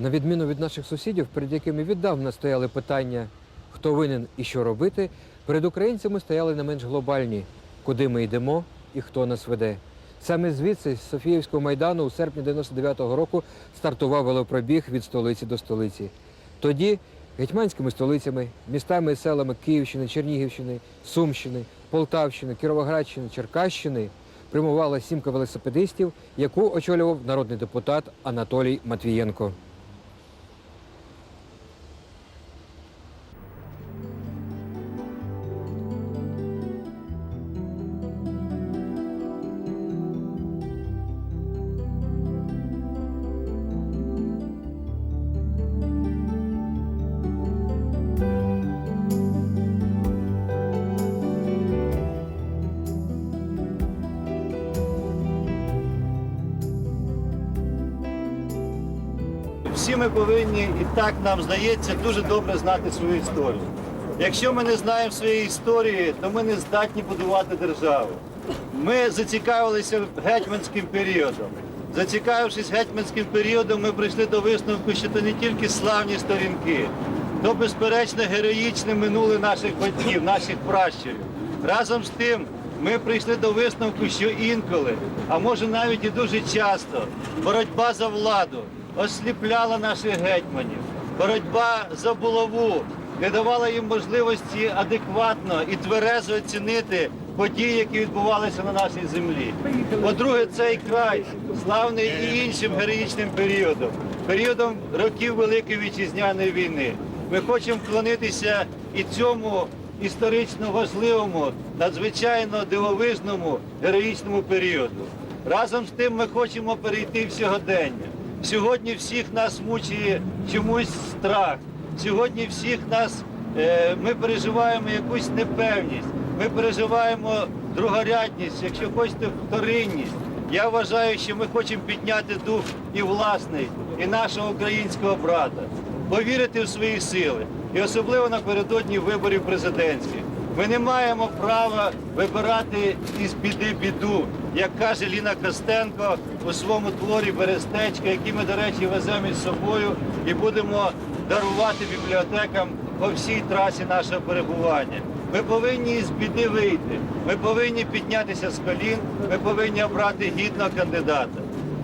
На відміну від наших сусідів, перед якими віддавна стояли питання, хто винен і що робити, перед українцями стояли не менш глобальні, куди ми йдемо і хто нас веде. Саме звідси, з Софіївського майдану, у серпні 99-го року стартував велопробіг від столиці до столиці. Тоді гетьманськими столицями, містами і селами Київщини, Чернігівщини, Сумщини, Полтавщини, Кіровоградщини, Черкащини прямувала сімка велосипедистів, яку очолював народний депутат Анатолій Матвієнко. Всі ми повинні, і так нам здається, дуже добре знати свою історію. Якщо ми не знаємо своєї історії, то ми не здатні будувати державу. Ми зацікавилися гетьманським періодом. Зацікавившись гетьманським періодом, ми прийшли до висновку, що це не тільки славні сторінки, то безперечно героїчне минуле наших батьків, наших пращурів. Разом з тим, ми прийшли до висновку, що інколи, а може навіть і дуже часто, боротьба за владу осліпляла наших гетьманів. Боротьба за булаву не давала їм можливості адекватно і тверезо оцінити події, які відбувалися на нашій землі. По-друге, цей край славний і іншим героїчним періодом, періодом років Великої вітчизняної війни. Ми хочемо вклонитися і цьому історично важливому, надзвичайно дивовижному героїчному періоду. Разом з тим ми хочемо перейти в сьогодення. Сьогодні всіх нас мучає чомусь страх. Сьогодні всіх нас е, ми переживаємо якусь непевність. Ми переживаємо другорядність, якщо хочете, вторинність. Я вважаю, що ми хочемо підняти дух і власний, і нашого українського брата, повірити в свої сили, і особливо напередодні виборів президентських. Ми не маємо права вибирати із біди біду, як каже Ліна Костенко у своєму творі Берестечка, який ми, до речі, веземо із собою і будемо дарувати бібліотекам по всій трасі нашого перебування. Ми повинні із біди вийти. Ми повинні піднятися з колін, ми повинні обрати гідного кандидата.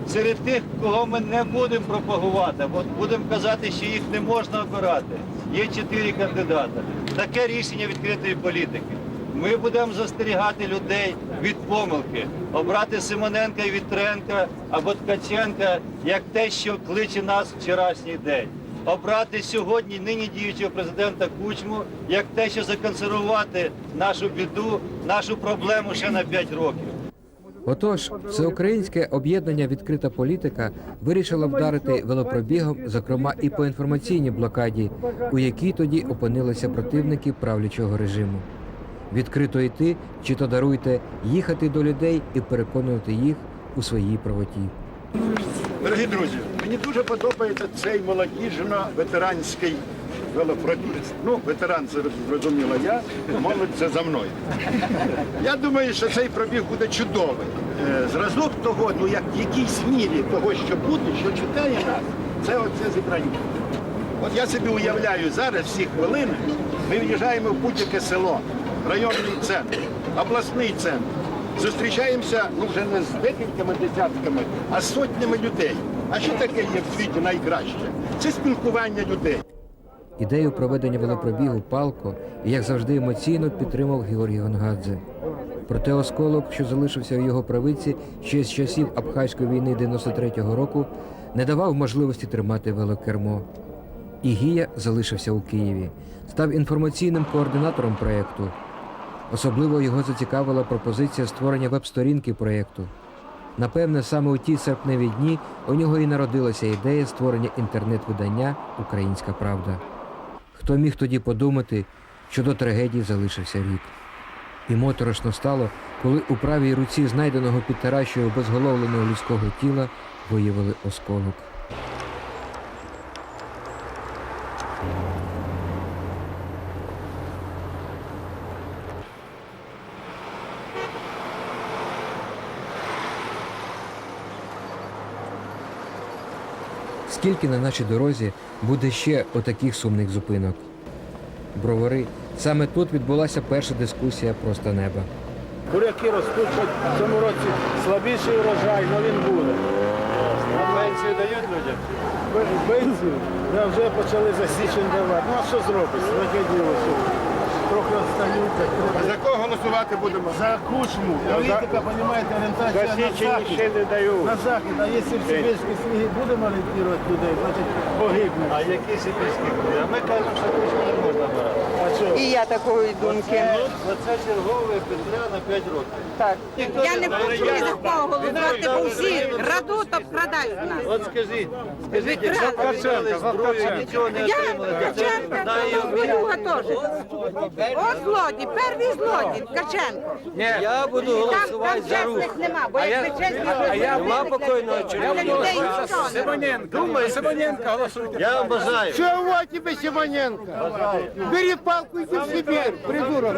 Серед тих, кого ми не будемо пропагувати, бо будемо казати, що їх не можна обирати. Є чотири кандидати. Таке рішення відкритої політики. Ми будемо застерігати людей від помилки, обрати Симоненка і Вітренка або Ткаченка як те, що кличе нас вчорашній день. Обрати сьогодні нині діючого президента Кучму як те, що законсервувати нашу біду, нашу проблему ще на 5 років. Отож, всеукраїнське об'єднання Відкрита політика вирішило вдарити велопробігом, зокрема і по інформаційній блокаді, у якій тоді опинилися противники правлячого режиму. Відкрито йти чи то даруйте, їхати до людей і переконувати їх у своїй правоті. Дорогі друзі, мені дуже подобається цей молодіжно-ветеранський велопробіг. Ну, ветеран це зрозуміло я, молодь це за мною. Я думаю, що цей пробіг буде чудовий. Е, Зразок того, ну як в якійсь мірі того, що буде, що чекає нас, це оце зібрання. От я собі уявляю, зараз всі хвилини ми в'їжджаємо в будь-яке село, районний центр, обласний центр. Зустрічаємося ну вже не з декількома десятками, а сотнями людей. А що таке є в світі найкраще? Це спілкування людей. Ідею проведення велопробігу палко і, як завжди, емоційно підтримав Георгій Гонгадзе. Проте осколок, що залишився в його правиці ще з часів Абхазької війни 93-го року, не давав можливості тримати велокермо. І Гія залишився у Києві, став інформаційним координатором проєкту. Особливо його зацікавила пропозиція створення веб-сторінки проєкту. Напевне, саме у ті серпневі дні у нього і народилася ідея створення інтернет-видання Українська Правда. Хто міг тоді подумати, що до трагедії залишився рік. І моторошно стало, коли у правій руці знайденого під таращою безголовленого людського тіла виявили осколок. Скільки на нашій дорозі буде ще отаких сумних зупинок? Бровари. Саме тут відбулася перша дискусія просто неба. Буряки ростуть, в цьому році слабіший урожай, але він буде. А Пенсію дають людям? Пенсію да, вже почали за січень давати. Ну а що зробиш? Таке діло. що Трохи остаються. трохи. За кого голосувати будемо? За кучму. Політика, розумієте, орієнтація на захід. не даю. На захід. А якщо в Сибірській сніги будемо орієнтувати людей, значить погибне. А які сибірські? А ми кажемо, що кучму не можна брати. А що? І я такої думки. Оце чергове петля на 5 років. Так. Я не хочу ні за кого голосувати, бо всі радуть, обкрадають нас. От скажіть, скажіть, якщо поміняли зброю, нічого не Я отримали, Ткаченка, то Зміюга теж. От злодій, перший злодій, Ткаченко. Я буду Там, голосувати там за рух. чесних нема, бо якби чесні а я були, нема для покойного людей- чоловіка. для людей нічого не робили. Думаю, Симоненко голосуйте. Я вам бажаю. Чего тебе, Симоненко? Бери палку и иди в Сибирь, придурок.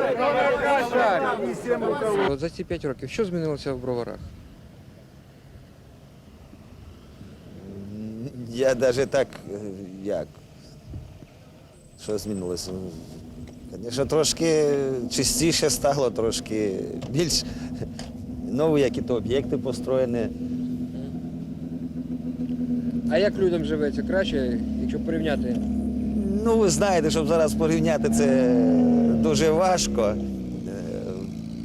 От за ці п'ять років що змінилося в броварах? Я навіть так, е, як, що змінилося? Звісно, трошки чистіше стало, трошки більш нові які-то об'єкти построєні. А як людям живеться краще, якщо порівняти? Ну, ви знаєте, щоб зараз порівняти це дуже важко.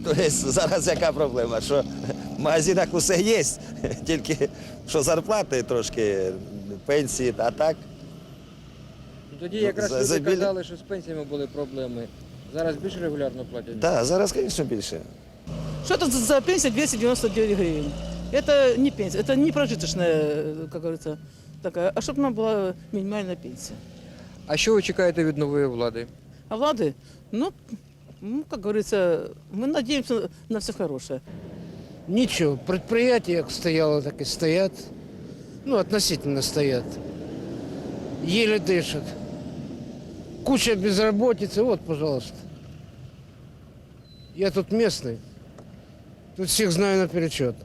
Тобто зараз яка проблема? Що в магазинах усе є, тільки що зарплати трошки, пенсії, а так. Ну, Тоді якраз За- люди за біль- казали, що з пенсіями були проблеми. Зараз більш регулярно платять. Так, зараз, звісно, більше. Что это за за пенсия 299 гривен? Это не пенсия, это не прожиточная, э, как говорится, такая, а чтобы нам была минимальная пенсия. А що ви чекаєте від нової влади? А влады, ну, ну, как говорится, мы надеемся на все хорошее. Ничего, предприятия как стояло, так и стоят. Ну, относительно стоят. Еле дышат. Куча безработицы, вот, пожалуйста. Я тут местный. Тут всех знаю наперечет.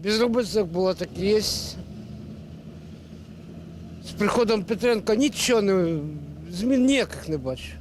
Безработица как была, так и есть. З приходом Петренка нічого не змін ніяких не бачу.